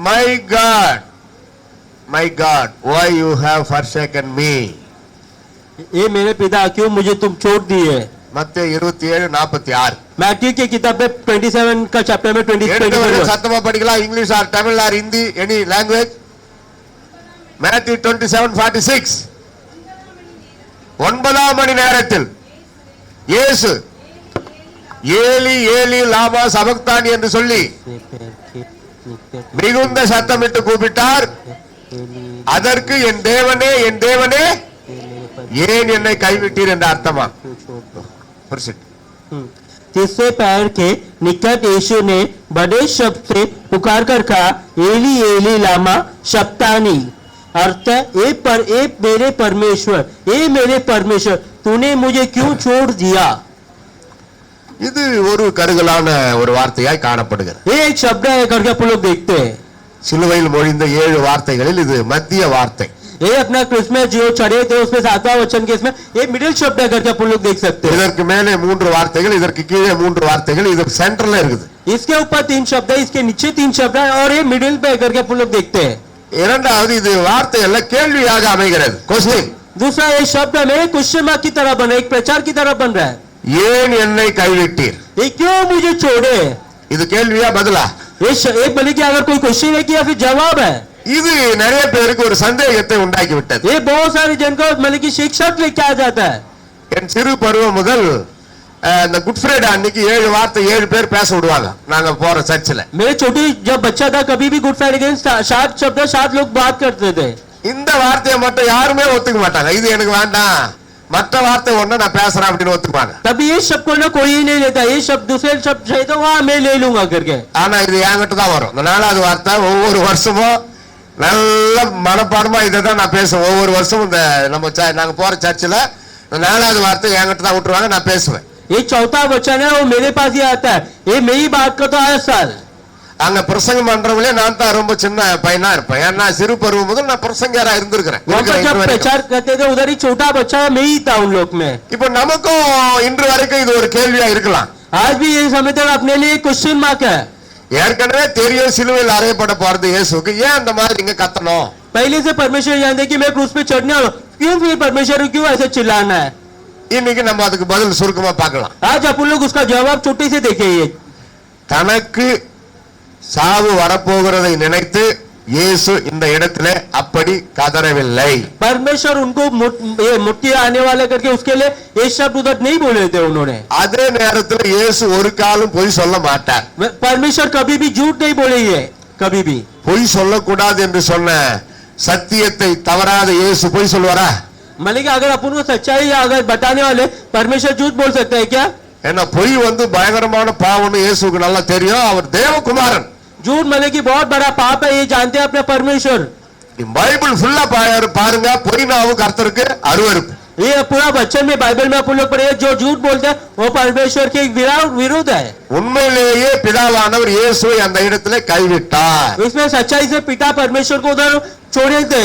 My God, my God, why you have forsaken me? ये मेरे पिता क्यों मुझे तुम छोड़ दिए மத்திய இருபத்தி ஏழு நாற்பத்தி ஆறு मैथ्यू की किताब में 27 का चैप्टर में 20 எடுத்தவர்கள் 24 சத்தமா படிக்கலாம் English or Tamil or Hindi any language Matthew twenty seven forty six ஒன்பதாம் மணி நேரத்தில் இயேசு ஏலி ஏலி லாமா சபக்தான் என்று சொல்லி மிகுந்த சத்தமிட்டு கூப்பிட்டார் அதற்கு என் தேவனே என் தேவனே ஏன் என்னை கைவிட்டீர் என்ற அர்த்தமா புரிச்சுட்டு हम्म। तीसरे पैर के निकट यीशु ने बड़े शब्द से पुकार कर कहा एली एली लामा शब्दानी अर्थ ए पर ए मेरे परमेश्वर ए मेरे परमेश्वर तूने मुझे क्यों छोड़ दिया இது ஒரு கருகலான ஒரு வார்த்தையாய் காணப்படுகிறது ये एक शब्द है करके अपन लोग देखते हैं சிலுவையில் மொழிந்த ஏழு வார்த்தைகளில் இது மத்திய வார்த்தை ये अपना क्रिसमस जो चढ़े थे उसमें सातवां वचन के इसमें ये मिडिल शब्द है करके अपन लोग देख सकते हैं இதற்கு மேலே மூன்று வார்த்தைகள் இதற்கு கீழே மூன்று வார்த்தைகள் இது சென்டர்ல இருக்குது इसके ऊपर तीन शब्द है इसके नीचे तीन शब्द है और ये मिडिल पे है करके अपन लोग देखते हैं இரண்டாவது இது வார்த்தை அல்ல கேள்வியாக அமைகிறது கொஸ்டின் दूसरा ये शब्द में क्वेश्चन मार्क की तरह बन रहा है एक प्रचार की तरह बन रहा है ஏன் என்னை கைவிட்டீர் ये क्यों मुझे छोड़े இது கேள்வியா பதிலா ये श- एक बोले कि अगर कोई क्वेश्चन है कि या फिर जवाब है இது நிறைய பேருக்கு ஒரு சந்தேகத்தை உண்டாக்கி விட்டது ये बहुत सारे जन को मतलब कि शिक्षक लेके आ जाता है என் சிறு பருவம் முதல் அஹ், இந்த குட் ஃப்ரைடே அன்னைக்கு ஏழு வார்த்தை ஏழு பேர் பேச விடுவாங்க நாங்க போற சர்ச்சில் मेरे छोटी जब बच्चा था कभी भी गुड फ्राइडे के दिन सा- सात शब्द सात लोग बात करते थे இந்த வார்த்தையை மட்டும் யாருமே ஒத்துக்க மாட்டாங்க இது எனக்கு வேண்டாம் மற்ற வார்த்தை ஒண்ணு நான் பேசுறேன் அப்படின்னு ஒத்துக்குவாங்க तभी ये शब्द को ना कोई ही नहीं लेता ये शब्द दूसरे शब्द चाहिए तो हाँ मैं ले लूंगा करके ஆனா இது என்கிட்ட தான் வரும் இந்த நாலாவது வார்த்தை ஒவ்வொரு வருஷமும் நல்ல மனப்பாடமா இதை தான் நான் பேசுவேன் ஒவ்வொரு வருஷமும் இந்த நம்ம ச- நாங்க போற சர்ச்சில் இந்த நாலாவது வார்த்தை என்கிட்ட தான் விட்டுருவாங்க நான் பேசுவேன் ये चौथा वचन है वो मेरे पास ही आता है ये मेरी बात का तो हर साल அங்க பிரசங்கம் பண்றவங்களே நான் தான் ரொம்ப சின்ன பையனா இருப்பேன் ஏன்னா சிறு பருவம் முதல் நான் பிரசங்கரா இருந்திருக்கிறேன் वहाँ पर இருக்கிறேன் जब இன்று வரைக்கும். प्रचार करते थे उधर ही छोटा बच्चा मैं ही था उन लोग में இப்போ நமக்கும் இன்று வரைக்கும் இது ஒரு கேள்வியா இருக்கலாம் आज भी ये समय तक अपने लिए क्वेश्चन मार्क है ஏற்கனவே தெரியும் சிலுவையில் அறையப்பட போறது இயேசுக்கு ஏன் அந்த மாதிரி இங்க கத்தணும் पहले से परमेश्वर जानते कि मैं क्रूस पे चढ़ने वाला हूं। क्यों फिर परमेश्वर को क्यों ऐसे चिल्लाना है இன்னைக்கு நம்ம அதுக்கு பதில் சுருக்கமா பார்க்கலாம் आज अपन लोग उसका जवाब छोटे से देखेंगे தனக்கு சாவு வரப்போகிறதை நினைத்து இயேசு இந்த இடத்துல அப்படி கதறவில்லை परमेश्वर उनको मुट- ये मुट्ठी आने वाले करके उसके लिए ये शब्द उधर नहीं बोले थे उन्होंने அதே நேரத்தில் இயேசு ஒரு காலம் பொய் சொல்ல மாட்டார் वे- परमेश्वर कभी भी झूठ नहीं बोलेंगे कभी भी பொய் சொல்லக்கூடாது என்று சொன்ன சத்தியத்தை தவறாத இயேசு பொய் சொல்வாரா मलिक अगर अपन को सच्चाई अगर बताने वाले परमेश्वर झूठ बोल सकते हैं क्या ஏன்னா பொய் வந்து பயங்கரமான பாவம்னு இயேசுக்கு நல்லா தெரியும் அவர் தேவகுமாரன் झूठ मतलब कि बहुत बड़ा पाप है ये जानते हैं अपने परमेश्वर பைபிள் ஃபுல்லா பாரு பாருங்க பொய் நாவும் கர்த்தருக்கு அருவருப்பு ये पूरा बच्चन में बाइबल में अपन लोग पढ़े जो झूठ बोलते हैं वो परमेश्वर के विरा- विरुद्ध है உண்மையிலேயே பிதாவானவர் இயேசுவை அந்த இடத்துல கைவிட்டார் इसमें सच्चाई से पिता परमेश्वर को उधर छोड़े थे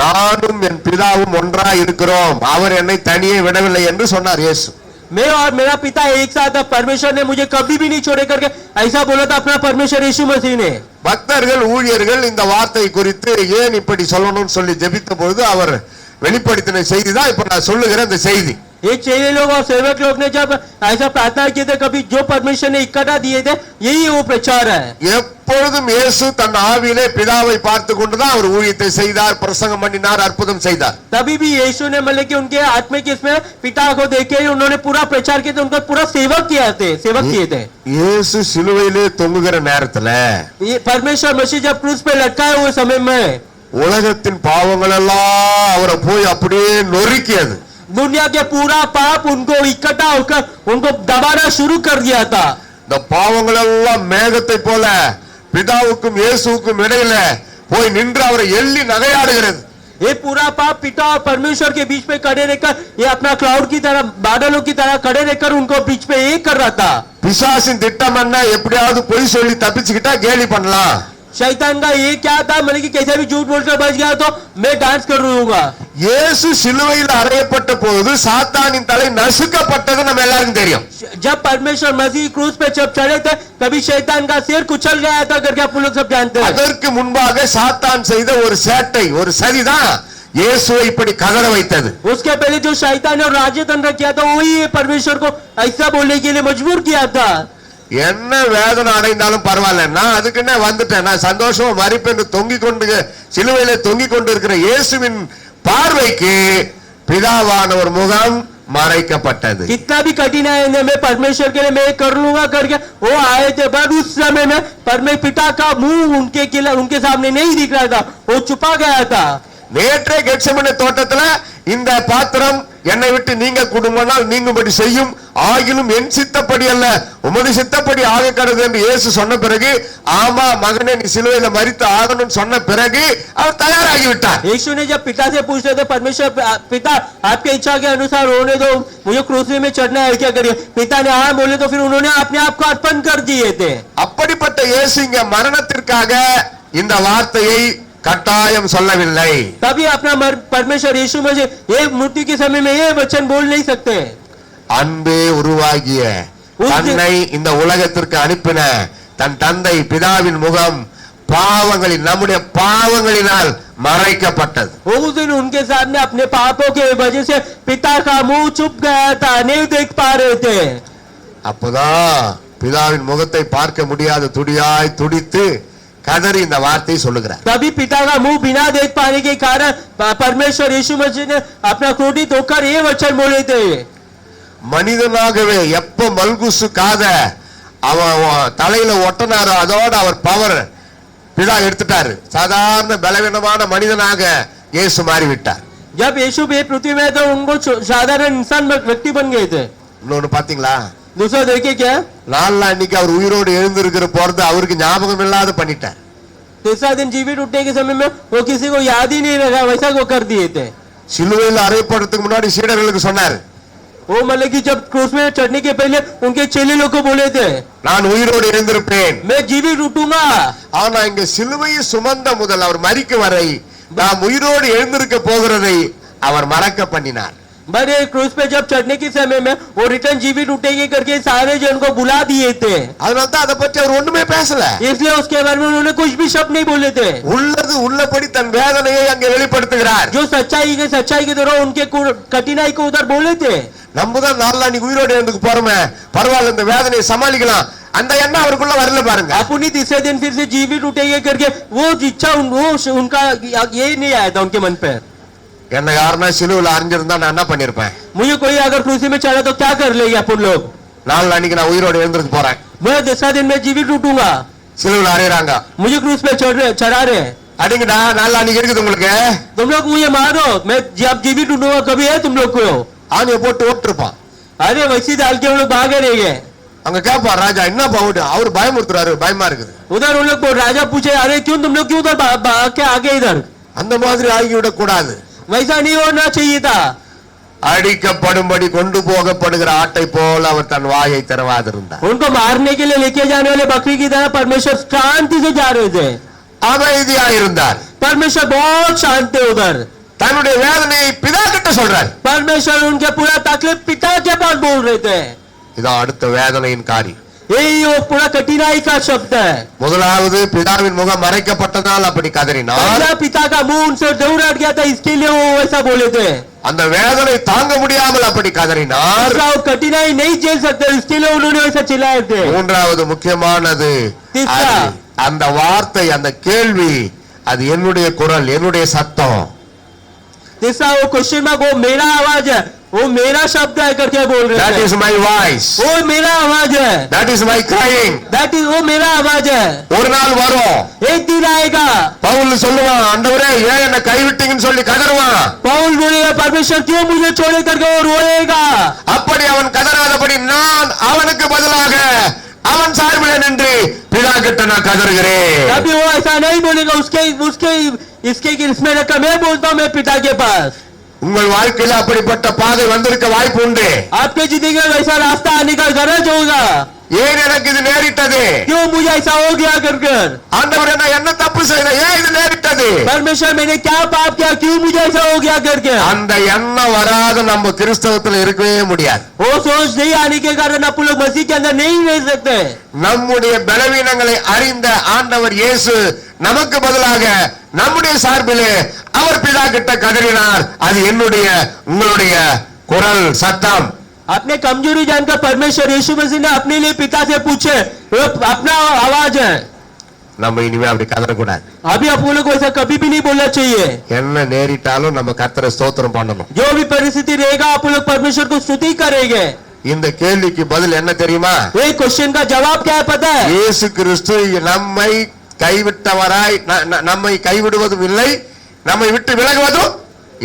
நானும் என் பிதாவும் ஒன்றாய் இருக்கிறோம் அவர் என்னை தனியே விடவில்லை என்று சொன்னார் இயேசு मैं और मेरा पिता एक साथ है परमेश्वर ने मुझे कभी भी नहीं छोड़े करके ऐसा बोला था अपना परमेश्वर यीशु मसीह ने பக்தர்கள் ஊழியர்கள் இந்த வார்த்தை குறித்து ஏன் இப்படி சொல்லணும்னு சொல்லி ஜெபித்த பொழுது அவர் வெளிப்படுத்தின செய்தி தான் இப்ப நான் சொல்லுகிற இந்த செய்தி ये चेले लोग और सेवक लोग ने जब ऐसा प्रार्थना किए थे कभी जो परमेश्वर ने इकट्ठा दिए थे यही वो प्रचार है எப்பொழுதும் இயேசு தன் ஆவியிலே பிதாவை பார்த்து கொண்டுதான் அவர் ஊழியத்தை செய்தார் பிரசங்கம் பண்ணினார் அற்புதம் செய்தார் तभी भी यीशु ने मतलब कि उनके आत्मिक इसमें पिता को देखे उन्होंने पूरा प्रचार किया था उनका पूरा सेवक किया थे सेवक किए थे இயேசு சிலுவையிலே தொங்குகிற நேரத்துல ये परमेश्वर मसीह जब क्रूस पे लटकाए हुए समय में உலகத்தின் பாவங்கள் எல்லாம் அவரை போய் அப்படியே நொறுக்கியது दुनिया के पूरा पाप उनको इकट्ठा होकर उनको दबाना शुरू कर दिया था இந்த பாவங்கள் எல்லாம் மேகத்தை போல பிதாவுக்கும் இயேசுவுக்கும் இடையில போய் நின்று அவரை எள்ளி நகையாடுகிறது ये पूरा पाप पिता और परमेश्वर के बीच में खड़े रहकर ये अपना क्लाउड की तरह बादलों की तरह खड़े रहकर उनको बीच में एक कर रहा था பிசாசின் திட்டம் என்ன எப்படியாவது பொய் சொல்லி தப்பிச்சுக்கிட்டா கேலி பண்ணலாம் शैतान का ये क्या था मैंने कि कैसे भी झूठ बोलकर बच गया तो मैं डांस कर रहूंगा இயேசு சிலுவையில் அறையப்பட்ட போது சாத்தானின் தலை நசுக்கப்பட்டது நம்ம எல்லாருக்கும் தெரியும் जब परमेश्वर मसीह क्रूज पे जब चढ़े थे तभी शैतान का सिर कुचल गया था करके आप लोग सब जानते हैं அதற்கு முன்பாக சாத்தான் செய்த ஒரு சேட்டை ஒரு சதிதான் இயேசுவை இப்படி கதற வைத்தது उसके पहले जो शैतान ने और राज्य तंत्र किया था वही परमेश्वर को ऐसा बोलने के लिए मजबूर किया था என்ன வேதனை அடைந்தாலும் பரவாயில்ல நான் அதுக்குன்னே வந்துட்டேன் நான் சந்தோஷமா மறிப்பென்று தொங்கிக் கொண்டு சிலுவையில தொங்கிக் கொண்டு இருக்கிற இயேசுவின் பார்வைக்கு பிதாவான ஒரு முகம் மறைக்கப்பட்டது कितना भी कठिनाई है मैं परमेश्वर के लिए मैं कर लूंगा करके वो आए थे पर उस समय में परमे पिता का मुंह उनके खिला- उनके सामने नहीं दिख रहा था वो छुपा गया था நேற்றே கெட்சமனே தோட்டத்துல இந்த பாத்திரம் என்னை விட்டு நீங்க குடும்பனால் நீங்கும்படி செய்யும் ஆகிலும் என் சித்தப்படி அல்ல உமது சித்தப்படி ஆக கடது என்று இயேசு சொன்ன பிறகு ஆமா மகனே நீ சிலுவையில மறித்து ஆகணும்னு சொன்ன பிறகு அவர் தயாராகி விட்டார் यीशु ने जब पिता से पूछते थे परमेश्वर पिता आपके इच्छा के अनुसार होने दो मुझे क्रूसी में चढ़ना है क्या करिए पिता ने हाँ बोले तो फिर उन्होंने अपने आप को अर्पण कर दिए थे அப்படிப்பட்ட இயேசு இங்க மரணத்திற்காக இந்த வார்த்தையை கட்டாயம் சொல்லவில்லை तभी अपना मर- परमेश्वर यीशु में से ये मृत्यु के समय में ये वचन बोल नहीं सकते அன்பே உருவாகிய தன்னை இந்த உலகத்திற்கு அனுப்பின தன் தந்தை பிதாவின் முகம் பாவங்களின் நம்முடைய பாவங்களினால் மறைக்கப்பட்டது उस दिन उनके सामने अपने पापों के वजह से पिता का मुंह चुप गया था नहीं देख पा रहे थे அப்போதான் பிதாவின் முகத்தை பார்க்க முடியாத துடியாய் துடித்து கதறி இந்த வார்த்தையை சொல்லுகிறார் तभी पिता का मुंह बिना देख पाने के कारण प- परमेश्वर यीशु मसीह ने अपना क्रोधित होकर ये वचन बोले थे மனிதனாகவே எப்ப மல்குசு காத அவன் அவன் தலையில ஒட்டனாரோ அதோட அவர் பவர் பிதா எடுத்துட்டாரு சாதாரண பலவீனமான மனிதனாக இயேசு மாறிவிட்டார் जब यीशु भी पृथ्वी में तो उनको छो- साधारण इंसान बन- व्यक्ति बन गए थे இன்னொன்னு பாத்தீங்களா दूसरा देखिए क्या நாலு அன்னைக்கு அவர் உயிரோடு எழுந்திருக்கிற போறது அவருக்கு ஞாபகம் இல்லாத பண்ணிட்டார் तीसरा दिन जीवित उठने के समय में वो किसी को याद ही नहीं रखा वैसा वो कर दिए थे சிலுவையில் அறையப்படுறதுக்கு முன்னாடி சீடர்களுக்கு சொன்னார் वो मतलब कि जब क्रूस में चढ़ने के पहले उनके चेले लोग को बोले थे நான் உயிரோடு எழுந்திருப்பேன் मैं जीवित उठूंगा ஆனா இங்க சிலுவையை சுமந்த முதல் அவர் மறிக்கும் வரை நாம் உயிரோடு எழுந்திருக்க போகிறதை அவர் மறக்க பண்ணினார் बड़े क्रूस पे जब चढ़ने के समय में वो रिटर्न जीवित उठेंगे करके सारे जन को बुला दिए थे அதனால தான் அதை பற்றி அவர் ஒண்ணுமே பேசல इसलिए उसके बारे में उन्होंने कुछ भी शब्द नहीं बोले थे உள்ளது உள்ளபடி தன் வேதனையை அங்கே வெளிப்படுத்துகிறார் जो सच्चाई के सच्चाई की तरह उनके कु- कठिनाई को उधर बोले थे நம்ம தான் நாலு அன்னைக்கு உயிரோடு எழுந்துக்கு போறோமே பரவாயில்ல இந்த வேதனையை சமாளிக்கலாம் அந்த எண்ணம் அவருக்குள்ள வரல பாருங்க अपनी तीसरे दिन फिर से जीवित उठेंगे करके वो इच्छा उन, वो उनका ये नहीं आया था उनके मन पे என்ன யாருன்னா சிலுவையில் அறிஞ்சிருந்தா நான் என்ன பண்ணிருப்பேன் मुझे कोई अगर क्रूसी में चढ़ा तो क्या कर लेंगे अपन लोग நாலு அன்னைக்கு நான் உயிரோடு எழுந்திருக்கு போறேன் मैं दूसरा दिन में जीवित उठूंगा சிலுவையில் அறையிறாங்க मुझे क्रूस पे चढ़ रहे चढ़ा रहे அடிங்கடா நாலு அன்னைக்கு இருக்குது உங்களுக்கு तुम लोग मुझे मारो मैं जब जीवित उठूंगा कभी है तुम लोग को ஆணியை போட்டு ஓட்டிருப்பான் अरे वैसी डाल के हम लोग भागे रहेंगे அங்க கேட்பார் ராஜா என்ன பாவுட்டு அவர் பயமுறுத்துறாரு பயமா இருக்குது उधर उन लोग को राजा पूछे अरे क्यों तुम लोग क्यों उधर भा- भाग के आगे इधर அந்த மாதிரி ஆகிவிடக் கூடாது वैसा नहीं होना चाहिए था அடிக்கப்படும்படி கொண்டு போகப்படுகிற ஆட்டை போல அவர் தன் வாயை திறவாதிருந்தார் उनको मारने के लिए लेके जाने वाले बकरी की तरह परमेश्वर शांति से जा रहे थे அமைதியாயிருந்தார் परमेश्वर बहुत शांत थे उधर தன்னுடைய வேதனையை பிதா கிட்ட சொல்றார் परमेश्वर उनके पूरा तकलीफ पिता के पास बोल रहे थे இதான் அடுத்த வேதனையின் காரியம் यही वो पूरा कठिनाई का शब्द है முதலாவது பிதாவின் முகம் மறைக்கப்பட்டதால் அப்படி கதறினார் पहला पिता का मुंह उनसे दूर हट गया था इसके लिए वो वैसा बोले थे அந்த வேதனை தாங்க முடியாமல் அப்படி கதறினார் दूसरा वो कठिनाई नहीं झेल सकते इसके लिए उन्होंने वैसा चिल्लाए थे மூன்றாவது முக்கியமானது தீர்த்தா. அது- அந்த வார்த்தை அந்த கேள்வி அது என்னுடைய குரல் என்னுடைய சத்தம் तीसरा वो क्वेश्चन मार्क वो मेरा आवाज है वो मेरा शब्द है करके बोल रहे தட் थे இஸ் மை வாய்ஸ் वो मेरा आवाज है that is my crying that is वो मेरा आवाज है ஒரு நாள் வரும் एक दिन आएगा பவுல் சொல்லுவான் ஆண்டவரே ஏன் என்ன கைவிட்டீங்கன்னு சொல்லி கதறுவான் पौल बोलेगा परमेश्वर क्यों मुझे छोड़े करके वो रोएगा அப்படி அவன் கதறாதபடி நான் அவனுக்கு பதிலாக அவன் சார்பில் நின்று பிதா கிட்ட நான் கதறுகிறேன் कभी वो ऐसा नहीं बोलेगा उसके उसके इसके इसमें रखा मैं बोलता हूँ मैं पिता के पास உங்கள் வாழ்க்கையில அப்படிப்பட்ட பாதை வந்திருக்க வாய்ப்பு உண்டு आपके जिंदगी में वैसा रास्ता आने का गरज होगा ஏன் எனக்கு இது நேரிட்டது क्यों मुझे मुझे ऐसा हो गया कर कर ஆண்டவரே நான் என்ன தப்பு செய்தேன் ஏன் இது நேரிட்டது परमेश्वर मैंने क्या पाप किया क्यों मुझे ऐसा हो गया करके அந்த எண்ணம் வராத நம்ம கிறிஸ்தவத்துல இருக்கவே முடியாது वो सोच नहीं आने के कारण आप लोग मसीह के अंदर नहीं रह सकते நம்முடைய பலவீனங்களை அறிந்த ஆண்டவர் இயேசு நமக்கு பதிலாக நம்முடைய சார்பிலே அவர் பிதா கிட்ட கதறினார் அது என்னுடைய உங்களுடைய குரல் சத்தம் अपने कमजोरी जानकर परमेश्वर यीशु मसीह ने अपने लिए पिता से पूछे वो अपना आवाज है நம்ம இனிமே அப்படி கதறக்கூடாது अभी आप लोग को ऐसा कभी भी नहीं बोलना चाहिए என்ன நேரிட்டாலும் நம்ம கர்த்தரை ஸ்தோத்திரம் பண்ணணும் जो भी परिस्थिति रहेगा आप लोग परमेश्वर को स्तुति करेंगे இந்த கேள்விக்கு பதில் என்ன தெரியுமா ये क्वेश्चन का जवाब क्या है पता है இயேசு கிறிஸ்து நம்மை கைவிட்டவராய் ந- ந- நம்மை கைவிடுவதும் இல்லை நம்மை விட்டு விலகுவதும்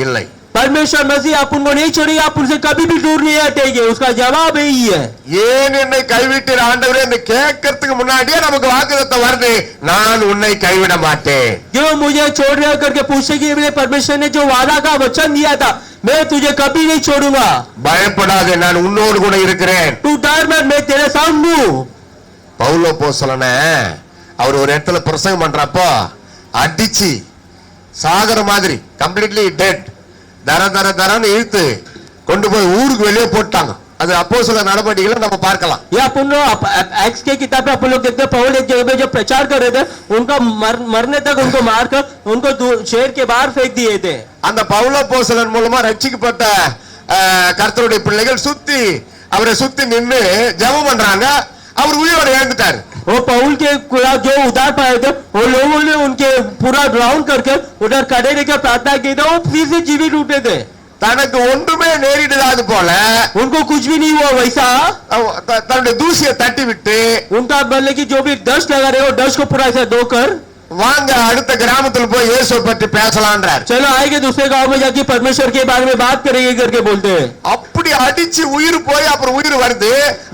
இல்லை परमेश्वर मसीह आप उनको नहीं छोड़ेगा आप उनसे कभी भी दूर नहीं हटेंगे उसका जवाब यही है ஏன் என்னை கைவிட்டீர் ஆண்டவரே இந்த கேட்கறதுக்கு முன்னாடியே நமக்கு வாக்குத்தத்தம் வருது நான் உன்னை கைவிட மாட்டேன் क्यों मुझे छोड़ रहे हो करके पूछने के लिए परमेश्वर ने जो वादा का वचन दिया था मैं तुझे कभी नहीं छोड़ूंगा பயப்படாதே நான் உன்னோடு கூட இருக்கிறேன் तू डर मत मैं तेरे संग हूँ பவுலோ போசலன அவர் ஒரு இடத்துல பிரசங்கம் பண்றப்போ அடிச்சு சாகர மாதிரி கம்ப்ளீட்லி டெட் தர தர தரன்னு இழுத்து கொண்டு போய் ஊருக்கு வெளியே போட்டாங்க அது அப்போ சில நடவடிக்கைகளை நம்ம பார்க்கலாம் ये अपन लोग एक्स के किताब में अपन लोग देखते हैं पौल एक जगह पे जो प्रचार कर रहे थे उनका मर, मरने तक उनको मारकर उनको दू- शहर के बाहर फेंक दिए थे அந்த பவுலோ போசலன் மூலமா ரட்சிக்கப்பட்ட அஹ், கர்த்தருடைய பிள்ளைகள் சுத்தி அவரை சுத்தி நின்னு ஜெபம் பண்றாங்க அவர் உயிரோட எழுந்துட்டாரு वो पौल के खिलाफ जो उधार पाए थे वो लोगों ने उनके पूरा राउंड करके उधर खड़े रहकर प्रार्थना की थी वो फिर से जीवित उठे थे தனக்கு ஒன்றுமே நேரிடாது போல उनको कुछ भी नहीं हुआ वैसा அவ- த- தன்னுடைய தூசியை தட்டி விட்டு उनका मतलब कि जो भी डस्ट लगा रहे हो डस्ट को पूरा ऐसा धोकर வாங்க அடுத்த கிராமத்துல போய் இயேசுவை பற்றி பேசலான்றார் चलो आएंगे दूसरे गांव में जाके परमेश्वर के बारे में बात करेंगे करके बोलते हैं அப்படி அடிச்சு உயிர் போய் அப்புறம் உயிர் வருது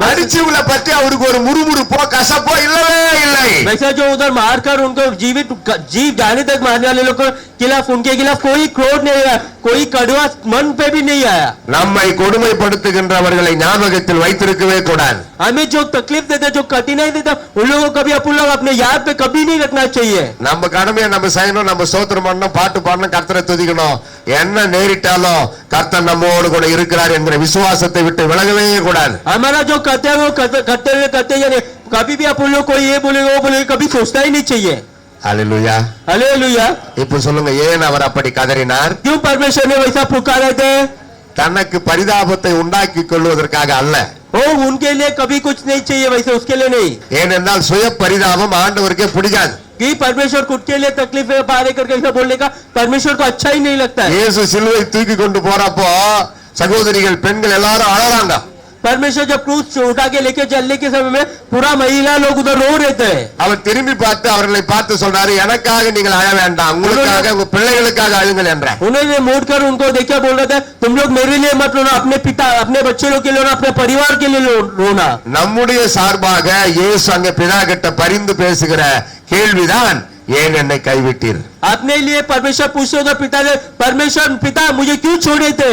அடிச்சவங்களை பற்றி அவருக்கு ஒரு முறுமுறுப்போ கசப்போ இல்லவே இல்லை वैसा जो उधर मारकर उनको जीवित जीव जाने तक मारने वाले लोग के खिलाफ उनके खिलाफ कोई क्रोध नहीं आया कोई कड़वा मन पे भी नहीं आया நம்மை கொடுமைப்படுத்துகின்றவர்களை ஞாபகத்தில் வைத்திருக்கவே கூடாது हमें जो तकलीफ देते जो कठिनाई देते उन लोगों को कभी अपन लोग अपने याद पे कभी नहीं रखना चाहिए நம்ம கடமையை நம்ம செய்யணும் நம்ம ஸ்தோத்திரம் பண்ணணும் பாட்டு பாடணும் கர்த்தரை துதிக்கணும் என்ன நேரிட்டாலும் கர்த்தர் நம்மோடு கூட இருக்கிறார் என்கிற விசுவாசத்தை விட்டு விலகவே கூடாது हमारा जो कर्तव्य है वो कर्त- कर्तव्य करते जाने कभी भी अपन लोग कोई ये बोलेगा वो बोलेगा कभी सोचना ही नहीं चाहिए அல்லேலூயா हालेलुया இப்ப சொல்லுங்க ஏன் அவர் அப்படி கதறினார் क्यों परमेश्वर ने वैसा पुकारे थे தனக்கு பரிதாபத்தை உண்டாக்கி கொள்வதற்காக அல்ல वो उनके लिए कभी कुछ नहीं चाहिए वैसे उसके लिए नहीं ஏனென்றால் சுய பரிதாபம் ஆண்டவருக்கே பிடிக்காது कि परमेश्वर खुद के लिए तकलीफ पारे करके ऐसा बोलने का परमेश्वर को अच्छा ही नहीं लगता है இயேசு சிலுவை தூக்கி கொண்டு போறப்போ சகோதரிகள் பெண்கள் எல்லாரும் அழறாங்க परमेश्वर जब क्रूस उठा के लेके चलने के समय में पूरा महिला लोग उधर रो रहे थे அவர் திரும்பி பார்த்து அவர்களை பார்த்து சொல்றாரு எனக்காக நீங்கள் அழ வேண்டாம் உங்களுக்காக உங்க பிள்ளைகளுக்காக அழுங்கள் என்றார் उन्होंने मोड़ कर उनको देखकर बोल रहे थे तुम लोग मेरे लिए मत रोना अपने पिता अपने बच्चे लोग के लिए रोना अपने परिवार के लिए रो- रोना நம்முடைய சார்பாக இயேசு அங்க பிதா கிட்ட பரிந்து பேசுகிற கேள்விதான் ஏன் என்னை கைவிட்டீர் अपने लिए परमेश्वर पूछते उधर पिता ने परमेश्वर पिता मुझे क्यों छोड़े थे